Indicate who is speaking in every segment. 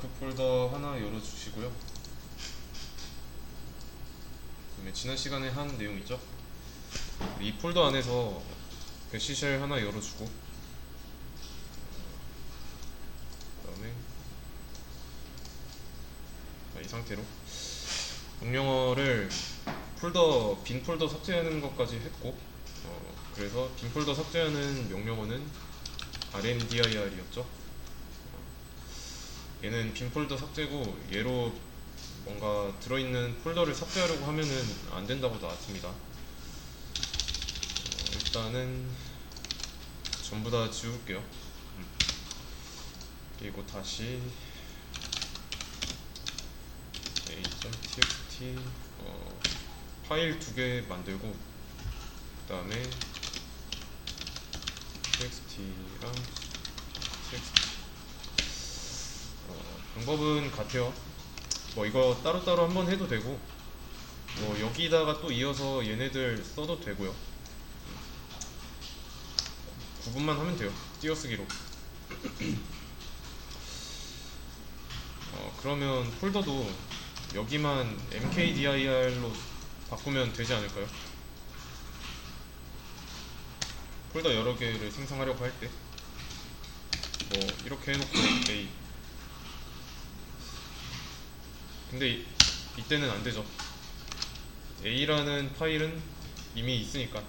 Speaker 1: 다크 폴더 하나 열어주시고요. 그다음에 지난 시간에 한 내용 있죠? 이 폴더 안에서 그 시쉘 하나 열어주고 그다음에 자, 이 상태로 명령어를 폴더 빈 폴더 삭제하는 것까지 했고 어, 그래서 빈 폴더 삭제하는 명령어는 rmdir이었죠. 얘는 빈 폴더 삭제고 얘로 뭔가 들어있는 폴더를 삭제하려고 하면은 안 된다고 나왔습니다. 어, 일단은 전부 다 지울게요. 음. 그리고 다시 a.txt 어, 파일 두 개 만들고 그 다음에 txt랑 txt 어, 방법은 같아요. 뭐 이거 따로따로 한번 해도 되고 뭐 여기다가 또 이어서 얘네들 써도 되고요. 구분만 하면 돼요. 띄어쓰기로. 어, 그러면 폴더도 여기만 mkdir로 바꾸면 되지 않을까요? 폴더 여러 개를 생성하려고 할 때 뭐 이렇게 해놓고 A 근데 이, 이때는 안 되죠. A라는 파일은 이미 있으니까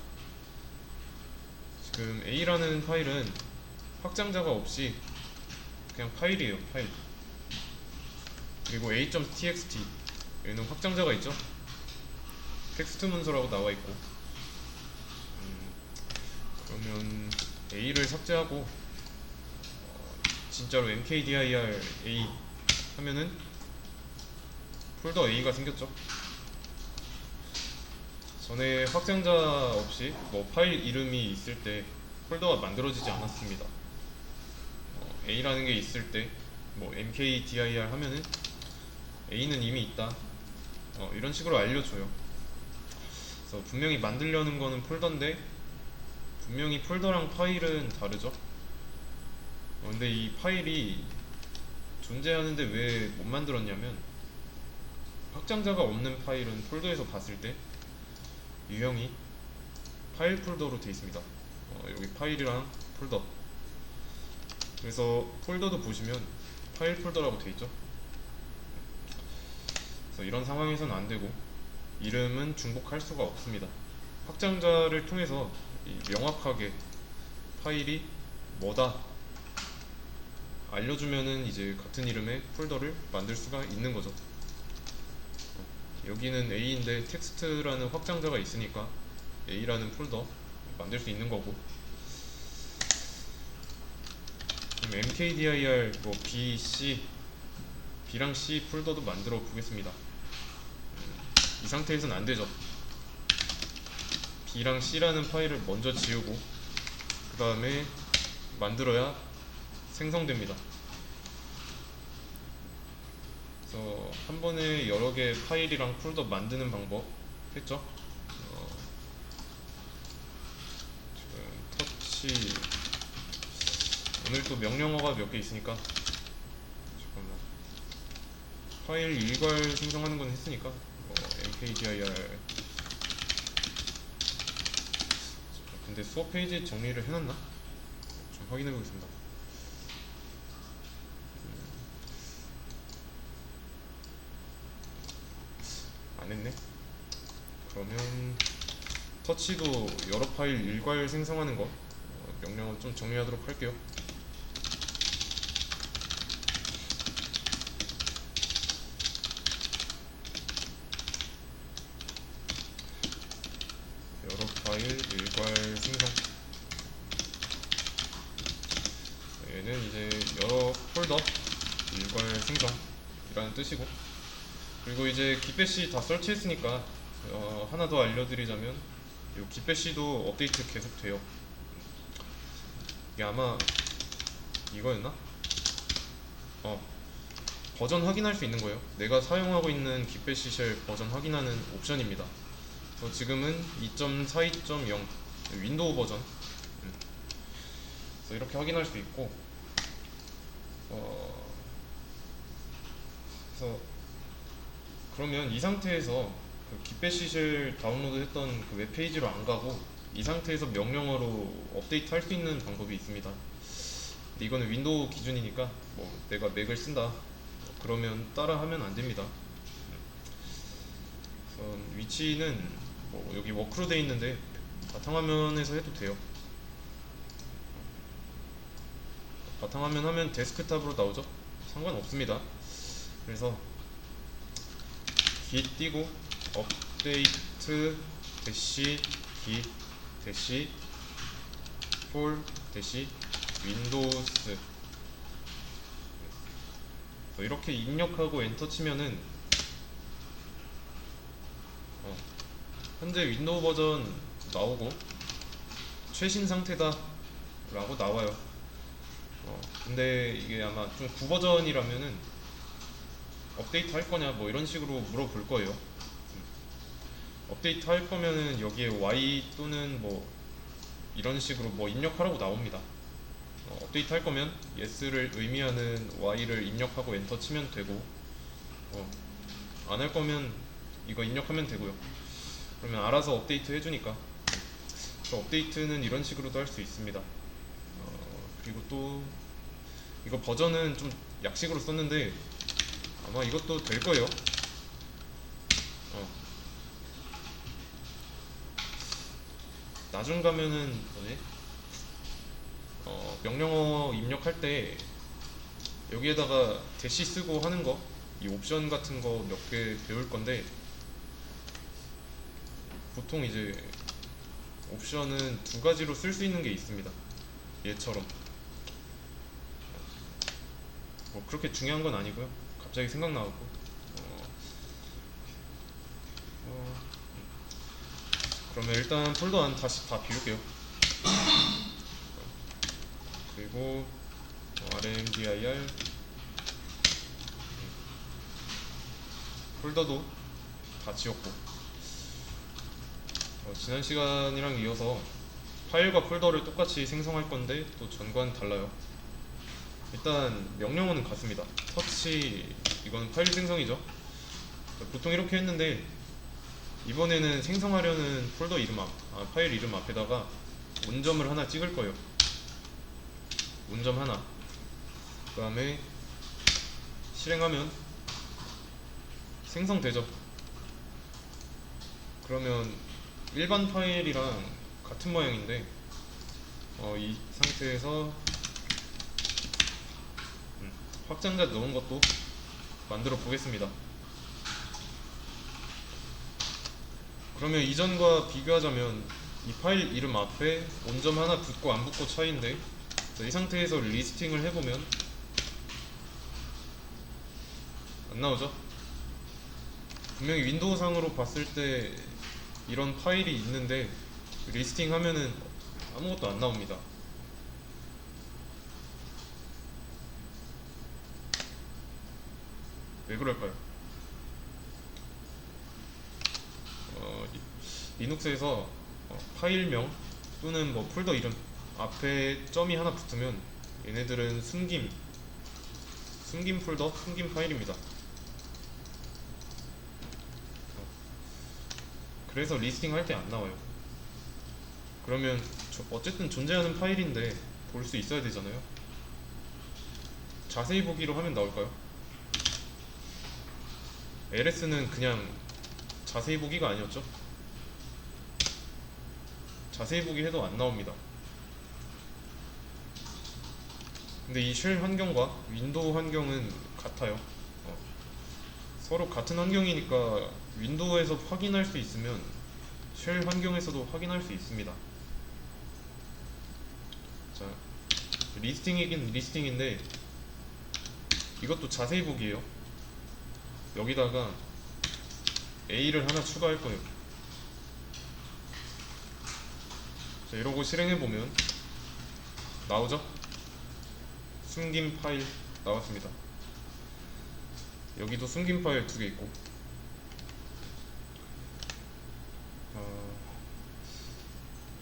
Speaker 1: 지금 A라는 파일은 확장자가 없이 그냥 파일이에요. 파일. 그리고 a.txt 얘는 확장자가 있죠. 텍스트 문서라고 나와 있고. 음, 그러면 A를 삭제하고 어, 진짜로 mkdir A 하면은 폴더 A가 생겼죠. 전에 확장자 없이 뭐 파일 이름이 있을 때 폴더가 만들어지지 않았습니다. 어, A라는 게 있을 때 뭐 mkdir 하면은 A는 이미 있다. 어, 이런 식으로 알려줘요. 그래서 분명히 만들려는 거는 폴더인데 분명히 폴더랑 파일은 다르죠. 어, 근데 이 파일이 존재하는데 왜 못 만들었냐면 확장자가 없는 파일은 폴더에서 봤을 때 유형이 파일 폴더로 되어 있습니다. 어, 여기 파일이랑 폴더. 그래서 폴더도 보시면 파일 폴더라고 되어 있죠. 그래서 이런 상황에서는 안 되고 이름은 중복할 수가 없습니다. 확장자를 통해서 이 명확하게 파일이 뭐다 알려주면은 이제 같은 이름의 폴더를 만들 수가 있는 거죠. 여기는 A인데 텍스트라는 확장자가 있으니까 A라는 폴더 만들 수 있는 거고. 그럼 mkdir 뭐 B, C B랑 C 폴더도 만들어 보겠습니다. 음, 이 상태에서는 안 되죠. B랑 C라는 파일을 먼저 지우고 그 다음에 만들어야 생성됩니다 그래서 한 번에 여러 개 파일이랑 폴더 만드는 방법 했죠? 어, 지금 터치 오늘 또 명령어가 몇 개 있으니까 잠깐만 파일 일괄 생성하는 건 했으니까 뭐 mkdir 근데 수업 페이지 정리를 해놨나? 좀 확인해 보겠습니다. 안 했네. 그러면 터치도 여러 파일 일괄 생성하는 거 어, 명령어 좀 정리하도록 할게요. 여러 파일 일괄 생성. 얘는 이제 여러 폴더 일괄 생성이라는 뜻이고 그리고 이제 기패시 다 설치했으니까 어, 하나 더 알려드리자면 이 기패시도 업데이트 계속 돼요. 이게 아마 이거였나? 어 버전 확인할 수 있는 거예요. 내가 사용하고 있는 기패시 쉘 버전 확인하는 옵션입니다. 그래서 지금은 2.42.0 윈도우 버전. 음. 그래서 이렇게 확인할 수 있고 어, 그래서 그러면 이 상태에서 그 깃배시를 다운로드 했던 그 웹페이지로 안 가고 이 상태에서 명령어로 업데이트 할 수 있는 방법이 있습니다. 이거는 윈도우 기준이니까 뭐 내가 맥을 쓴다 그러면 따라하면 안 됩니다. 그래서 위치는 뭐 여기 워크로 돼 있는데 바탕화면에서 해도 돼요. 바탕화면 하면 데스크탑으로 나오죠? 상관없습니다. 그래서 git 띄고 업데이트 대시 git 대시 for 대시 윈도우스. 뭐 이렇게 입력하고 엔터 치면은 어, 현재 윈도우 버전 나오고 최신 상태다 라고 나와요. 어, 근데 이게 아마 좀 구버전이라면은 업데이트 할 거냐 뭐 이런 식으로 물어볼 거예요. 음. 업데이트 할 거면은 여기에 Y 또는 뭐 이런 식으로 뭐 입력하라고 나옵니다. 어, 업데이트 할 거면 yes를 의미하는 Y를 입력하고 엔터 치면 되고 어, 안 할 거면 이거 입력하면 되고요. 그러면 알아서 업데이트 해주니까 그래서 업데이트는 이런 식으로도 할 수 있습니다. 어, 그리고 또 이거 버전은 좀 약식으로 썼는데 아마 이것도 될 거예요. 어. 나중 가면은 뭐지? 어, 명령어 입력할 때 여기에다가 대시 쓰고 하는 거, 이 옵션 같은 거 몇 개 배울 건데 보통 이제 옵션은 두 가지로 쓸 수 있는 게 있습니다. 얘처럼. 뭐 그렇게 중요한 건 아니고요. 갑자기 생각나고. 어, 어, 그러면 일단 폴더 안 다시 다 비울게요. 그리고 어, rmdir 폴더도 다 지웠고 어, 지난 시간이랑 이어서 파일과 폴더를 똑같이 생성할 건데 또 전과는 달라요. 일단 명령어는 같습니다. 터치 이건 파일 생성이죠. 보통 이렇게 했는데 이번에는 생성하려는 폴더 이름 앞, 아, 파일 이름 앞에다가 온점을 하나 찍을 거예요. 온점 하나. 그 다음에 실행하면 생성되죠. 그러면 일반 파일이랑 같은 모양인데 어, 이 상태에서 음, 확장자 넣은 것도 만들어 보겠습니다. 그러면 이전과 비교하자면 이 파일 이름 앞에 온점 하나 붙고 안 붙고 차이인데 자, 이 상태에서 리스팅을 해보면 안 나오죠? 분명히 윈도우 상으로 봤을 때 이런 파일이 있는데 리스팅 하면은 아무것도 안 나옵니다. 왜 그럴까요? 어, 리- 리눅스에서 어, 파일명 또는 뭐 폴더 이름 앞에 점이 하나 붙으면 얘네들은 숨김 숨김 폴더, 숨김 파일입니다. 어, 그래서 리스팅 할 때 안 나와요. 그러면 저- 어쨌든 존재하는 파일인데 볼 수 있어야 되잖아요. 자세히 보기로 하면 나올까요? LS는 그냥 자세히 보기가 아니었죠? 자세히 보기 해도 안 나옵니다. 근데 이 쉘 환경과 윈도우 환경은 같아요. 어. 서로 같은 환경이니까 윈도우에서 확인할 수 있으면 쉘 환경에서도 확인할 수 있습니다. 자, 리스팅이긴 리스팅인데 이것도 자세히 보기예요. 여기다가 A를 하나 추가할 거예요. 자, 이러고 실행해 보면 나오죠? 숨긴 파일 나왔습니다. 여기도 숨긴 파일 두 개 있고. 어,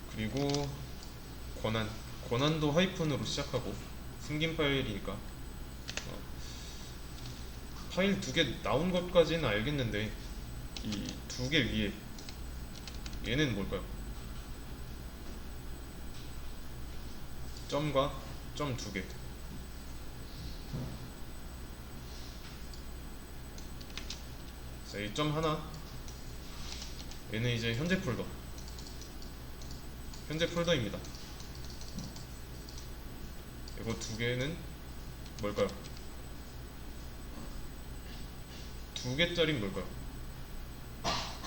Speaker 1: 그리고 권한 권한도 하이픈으로 시작하고 숨긴 파일이니까 어, 파일 두 개 나온 것까지는 알겠는데 이 두 개 위에 얘는 뭘까요? 점과 점 두 개. 자, 이 점 하나. 얘는 이제 현재 폴더. 현재 폴더입니다. 이거 두 개는 뭘까요? 두 개짜리는 뭘까요?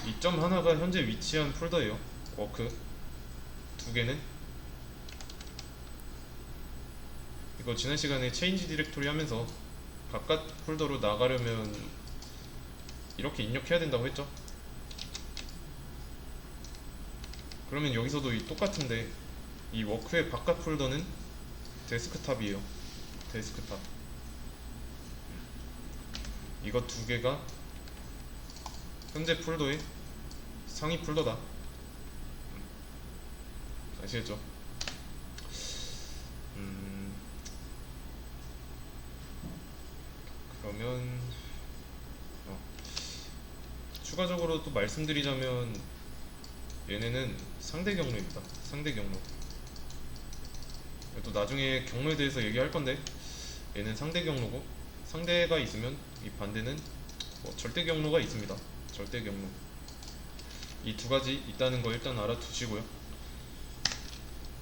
Speaker 1: 이 점 하나가 현재 위치한 폴더예요. 워크. 두 개는 이거 지난 시간에 체인지 디렉토리 하면서 바깥 폴더로 나가려면 이렇게 입력해야 된다고 했죠? 그러면 여기서도 이 똑같은데 이 워크의 바깥 폴더는 데스크탑이에요. 데스크탑. 이거 두 개가 현재 폴더의 상위 폴더다. 아시겠죠? 음, 그러면 어, 추가적으로 또 말씀드리자면 얘네는 상대 경로입니다. 상대 경로. 또 나중에 경로에 대해서 얘기할 건데 얘는 상대 경로고 상대가 있으면 이 반대는 뭐 절대 경로가 있습니다. 절대 경로. 이 두 가지 있다는 거 일단 알아두시고요.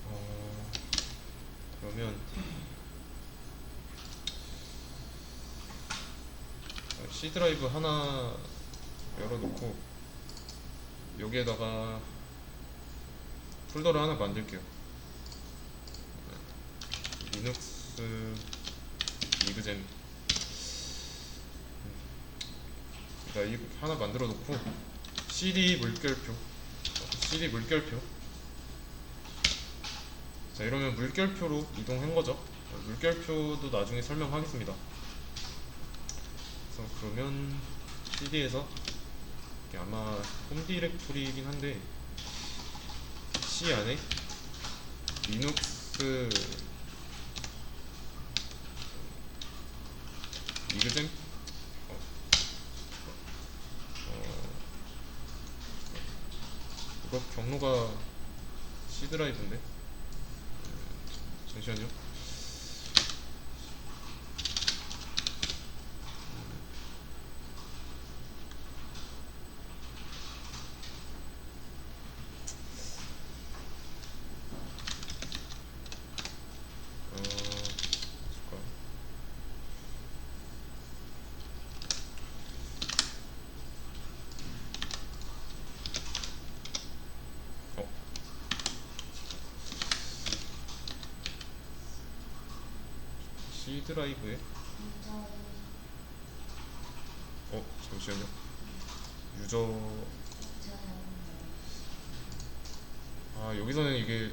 Speaker 1: 어, 그러면 C 드라이브 하나 열어놓고 여기에다가 폴더를 하나 만들게요. 리눅스 리그젠 자, 이 하나 만들어 놓고 CD 물결표. CD 물결표. 자 이러면 물결표로 이동한 거죠. 어, 물결표도 나중에 설명하겠습니다. 그래서 그러면 CD에서 아마 홈 디렉토리이긴 한데 C 안에 리눅스 이그젠 어, 어, 이거 경로가 C 드라이브인데 음, 잠시만요. 어, 잠깐. 어. C 드라이브에. 어 잠시만요. 유저. 아 여기서는 이게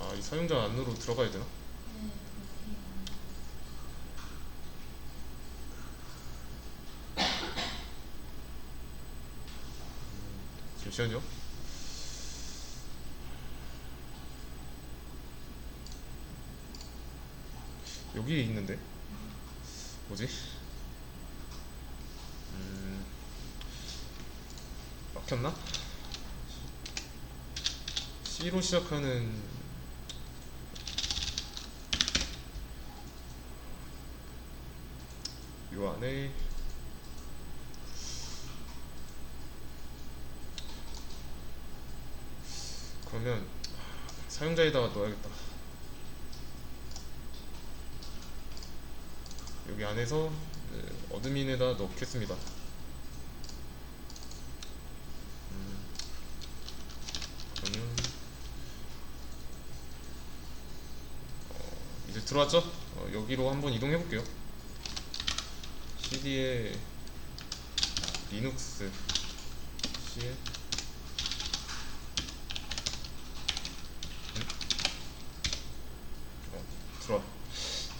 Speaker 1: 아 이 사용자 안으로 들어가야 되나? 잠시만요 여기 있는데 뭐지? 음 막혔나? C로 시작하는 요 안에 그러면 사용자에다가 넣어야겠다. 여기 안에서 네, 어드민에다 넣겠습니다. 음, 어, 이제 들어왔죠? 어, 여기로 한번 이동해 볼게요. CD에 리눅스 C에 어, 들어와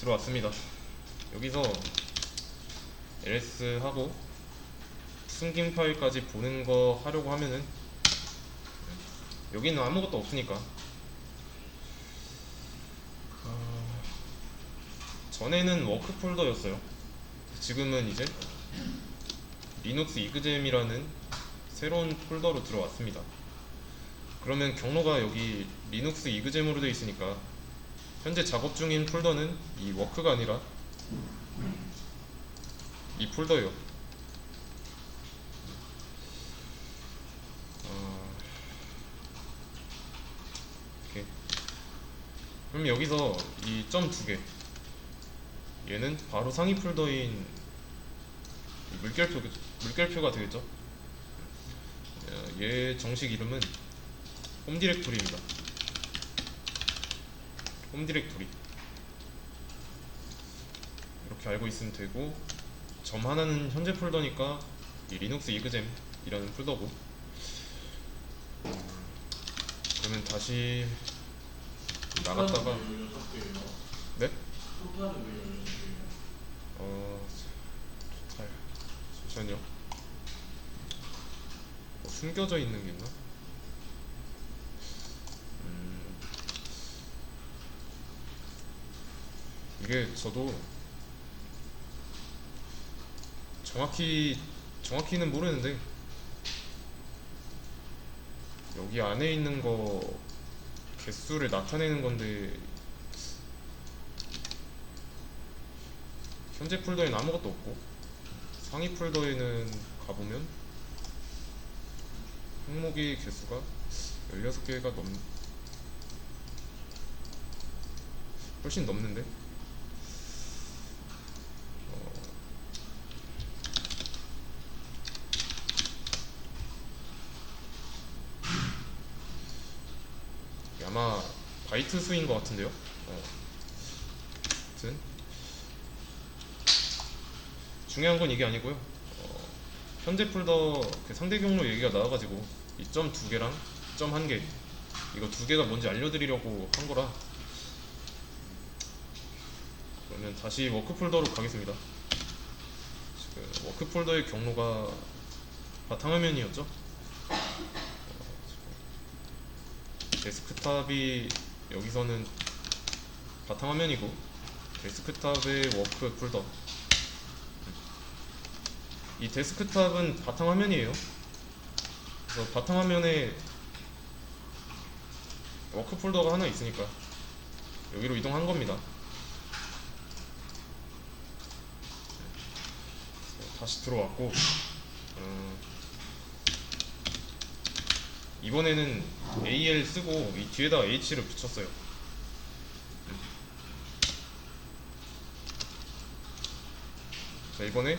Speaker 1: 들어왔습니다. 여기서 ls 하고 숨긴 파일까지 보는 거 하려고 하면은 여기는 아무것도 없으니까 어, 전에는 워크 폴더였어요. 지금은 이제 리눅스 이그잼이라는 새로운 폴더로 들어왔습니다. 그러면 경로가 여기 리눅스 이그잼으로 되어 있으니까 현재 작업 중인 폴더는 이 워크가 아니라 이 폴더예요. 어. 그럼 여기서 이 점 두 개. 얘는 바로 상위 폴더인 이 물결표 물결표가 되겠죠. 어, 얘 정식 이름은 홈 디렉토리입니다. 홈 디렉토리 이렇게 알고 있으면 되고 점 하나는 현재 폴더니까 이 리눅스 이그잼 이라는 폴더고. 음, 그러면 다시 나갔다가. 네? 어 토탈 잠시만요. 뭐 숨겨져 있는 게 있나? 음, 이게 저도 정확히 정확히는 모르는데. 여기 안에 있는 거 개수를 나타내는 건데. 현재 폴더에는 아무것도 없고 상위 폴더에는 가보면 항목의 개수가 16개가 넘 훨씬 넘는데 어, 이게 아마 바이트 수인 것 같은데요 어. 아무튼 중요한 건 이게 아니고요. 어, 현재 폴더 그 상대 경로 얘기가 나와가지고 이 점 두 개랑 점 한 개 이거 두 개가 뭔지 알려드리려고 한 거라. 그러면 다시 워크 폴더로 가겠습니다. 지금 워크 폴더의 경로가 바탕화면이었죠. 어, 데스크탑이 여기서는 바탕화면이고 데스크탑의 워크 폴더 이 데스크탑은 바탕화면이에요. 그래서 바탕화면에 워크 폴더가 하나 있으니까 여기로 이동한 겁니다. 그래서 다시 들어왔고 어, 이번에는 AL 쓰고 이 뒤에다 H를 붙였어요. 자 이번에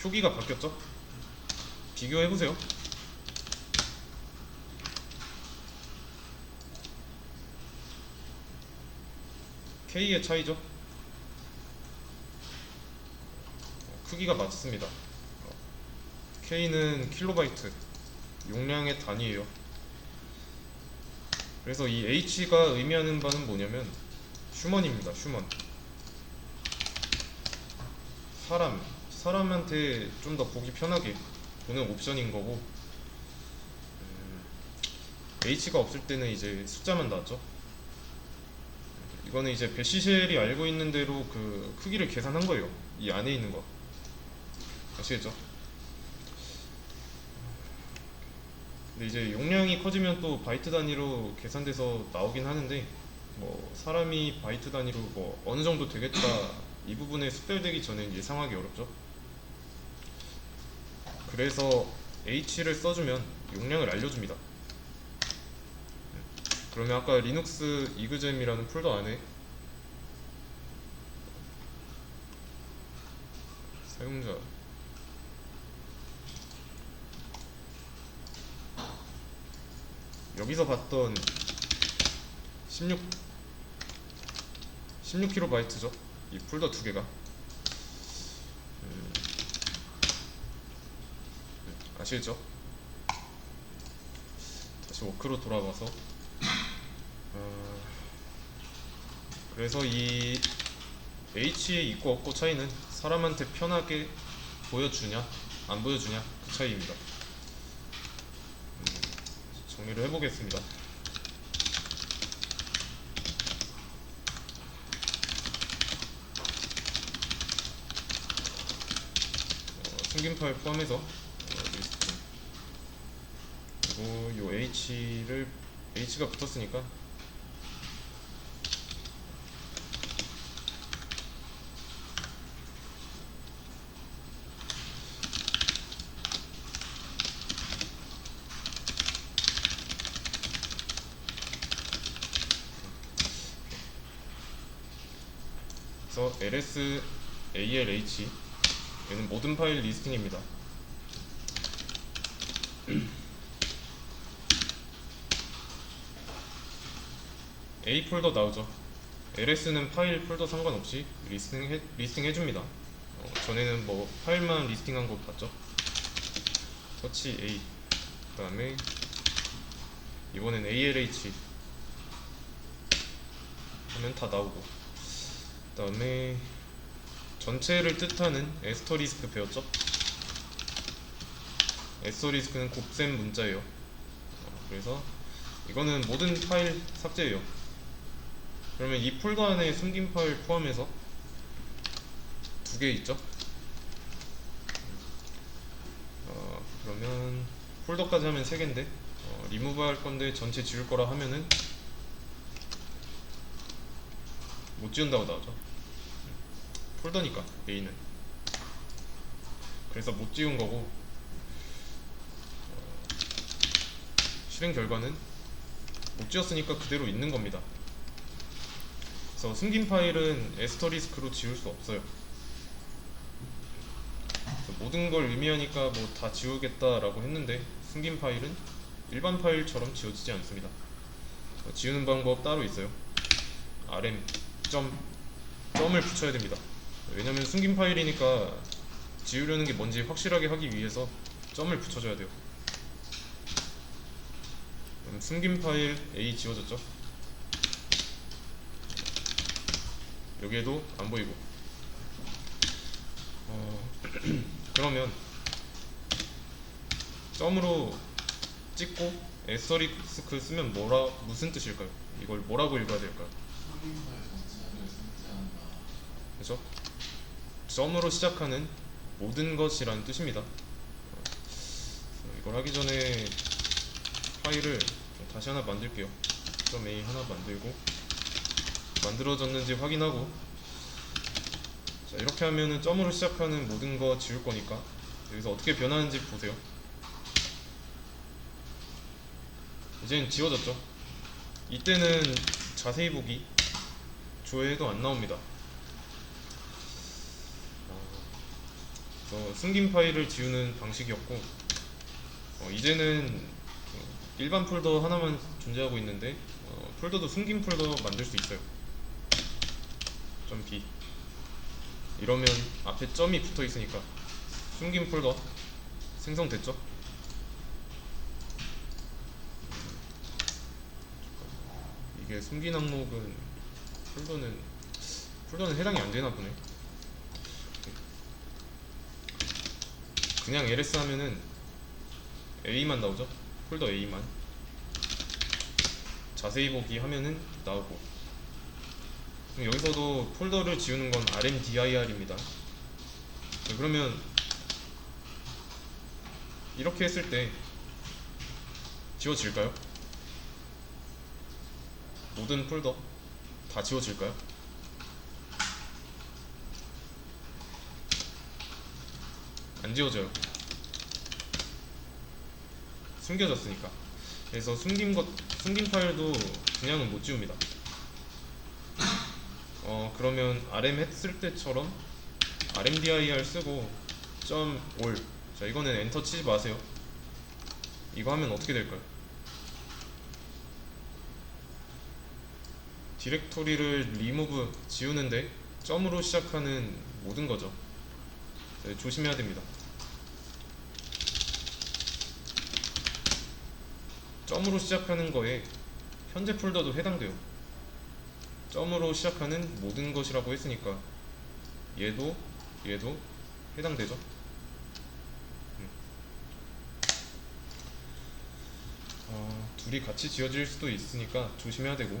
Speaker 1: 표기가 바뀌었죠? 비교해 보세요. K의 차이죠? 어, 크기가 맞습니다. 어, K는 킬로바이트, 용량의 단위예요. 그래서 이 H가 의미하는 바는 뭐냐면 휴먼입니다. 휴먼. 사람, 사람한테 좀 더 보기 편하게 보는 옵션인 거고 음, H가 없을 때는 이제 숫자만 나왔죠. 이거는 이제 배시쉘이 알고 있는 대로 그 크기를 계산한 거예요. 이 안에 있는 거 아시겠죠? 근데 이제 용량이 커지면 또 바이트 단위로 계산돼서 나오긴 하는데 뭐 사람이 바이트 단위로 뭐 어느 정도 되겠다 이 부분에 숙달되기 전엔 예상하기 어렵죠. 그래서 H를 써주면 용량을 알려줍니다. 그러면 아까 리눅스 이그잼이라는 폴더 안에 사용자 여기서 봤던 16 16kB죠. 이 폴더 두 개가 음, 아시겠죠? 다시 워크로 돌아와서 어, 그래서 이 H의 있고 없고 차이는 사람한테 편하게 보여주냐 안 보여주냐 그 차이입니다. 정리를 해보겠습니다. 어, 숨긴 파일 포함해서 어, 그리고 요 H를 H가 붙었으니까 그래서 ls alh 얘는 모든 파일 리스팅입니다. A 폴더 나오죠. LS는 파일 폴더 상관없이 리스팅 해, 리스팅 해줍니다. 어, 전에는 뭐 파일만 리스팅한 거 봤죠. 터치 A 그 다음에 이번엔 ALH 하면 다 나오고 그 다음에 전체를 뜻하는 에스터리스크 배웠죠? 에스터리스크는 곱셈 문자예요. 어, 그래서 이거는 모든 파일 삭제예요. 그러면 이 폴더 안에 숨긴 파일 포함해서 두 개 있죠? 어, 그러면 폴더까지 하면 세 개인데 어, 리무브 할 건데 전체 지울 거라 하면은 못 지운다고 나오죠. 폴더니까 A는 그래서 못 지운 거고 어, 실행 결과는 못 지웠으니까 그대로 있는 겁니다. 그래서 숨긴 파일은 에스터리스크로 지울 수 없어요. 모든 걸 의미하니까 뭐 다 지우겠다라고 했는데 숨긴 파일은 일반 파일처럼 지워지지 않습니다. 어, 지우는 방법 따로 있어요. rm 점 점을 붙여야 됩니다. 왜냐면 숨긴 파일이니까 지우려는 게 뭔지 확실하게 하기 위해서 점을 붙여줘야 돼요. 그럼 숨긴 파일 A 지워졌죠? 여기에도 안 보이고. 어, 그러면 점으로 찍고 에스터리스크 쓰면 뭐라 무슨 뜻일까요? 이걸 뭐라고 읽어야 될까요? 그죠? 점으로 시작하는 모든 것이라는 뜻입니다. 어, 이걸 하기 전에 파일을 좀 다시 하나 만들게요. 점 A 하나 만들고 만들어졌는지 확인하고 자 이렇게 하면은 점으로 시작하는 모든 거 지울 거니까 여기서 어떻게 변하는지 보세요. 이제는 지워졌죠. 이때는 자세히 보기 조회해도 안 나옵니다. 그래서 숨긴 파일을 지우는 방식이었고 어, 이제는 어, 일반 폴더 하나만 존재하고 있는데 어, 폴더도 숨긴 폴더 만들 수 있어요. 점 B 이러면 앞에 점이 붙어 있으니까 숨긴 폴더 생성됐죠? 이게 숨긴 항목은 폴더는 폴더는 해당이 안 되나 보네. 그냥 ls 하면은 a만 나오죠 폴더 a만 자세히 보기 하면은 나오고 여기서도 폴더를 지우는 건 rmdir입니다 그러면 이렇게 했을 때 지워질까요? 모든 폴더 다 지워질까요? 안 지워져요. 숨겨졌으니까. 그래서 숨긴 것, 숨긴 파일도 그냥은 못 지웁니다. 어 그러면 rm 했을 때처럼 rmdir 쓰고 점 .ol 자 이거는 엔터 치지 마세요. 이거 하면 어떻게 될까요? 디렉토리를 리무브 지우는데 점으로 시작하는 모든 거죠. 네, 조심해야 됩니다. 점으로 시작하는 거에 현재 폴더도 해당돼요. 점으로 시작하는 모든 것이라고 했으니까 얘도 얘도 해당되죠. 음. 어, 둘이 같이 지어질 수도 있으니까 조심해야 되고.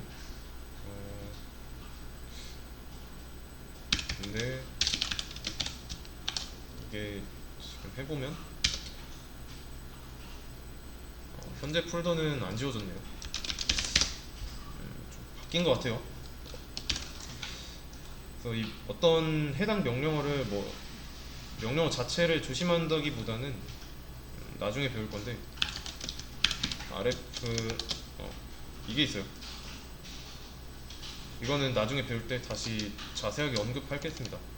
Speaker 1: 어, 근데 이게 좀 해보면 어, 현재 폴더는 안 지워졌네요. 음, 좀 바뀐 것 같아요. 그래서 이 어떤 해당 명령어를 뭐 명령어 자체를 조심한다기보다는 음, 나중에 배울 건데 RF 어, 이게 있어요. 이거는 나중에 배울 때 다시 자세하게 언급하겠습니다.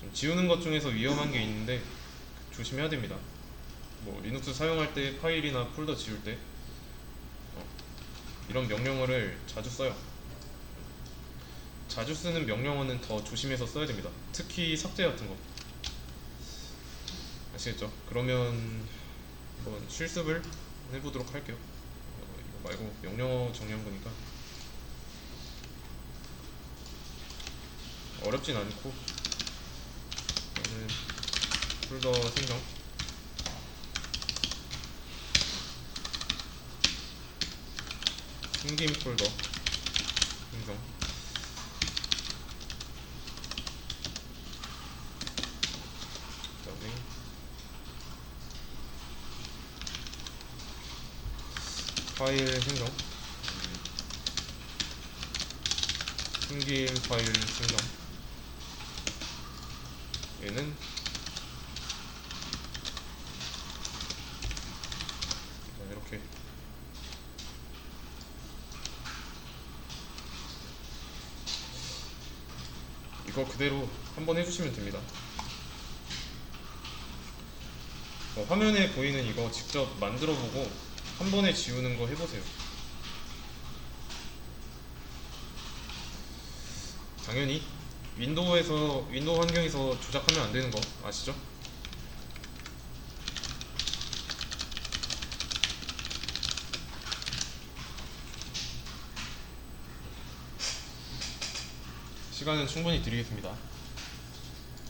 Speaker 1: 좀 지우는 것 중에서 위험한 게 있는데 조심해야 됩니다. 뭐 리눅스 사용할 때 파일이나 폴더 지울 때 어, 이런 명령어를 자주 써요. 자주 쓰는 명령어는 더 조심해서 써야 됩니다. 특히 삭제 같은 거. 아시겠죠? 그러면 한번 실습을 해보도록 할게요. 어, 이거 말고 명령어 정리한 거니까 어렵진 않고 저는 폴더 생성. 숨김 폴더 생성. 그다음에 파일 생성. 숨김 파일 생성 얘는 자, 이렇게 이거 그대로 한번 해주시면 됩니다. 어, 화면에 보이는 이거 직접 만들어 보고 한 번에 지우는 거 해보세요. 당연히 윈도우에서 윈도우 환경에서 조작하면 안 되는 거 아시죠? 시간은 충분히 드리겠습니다.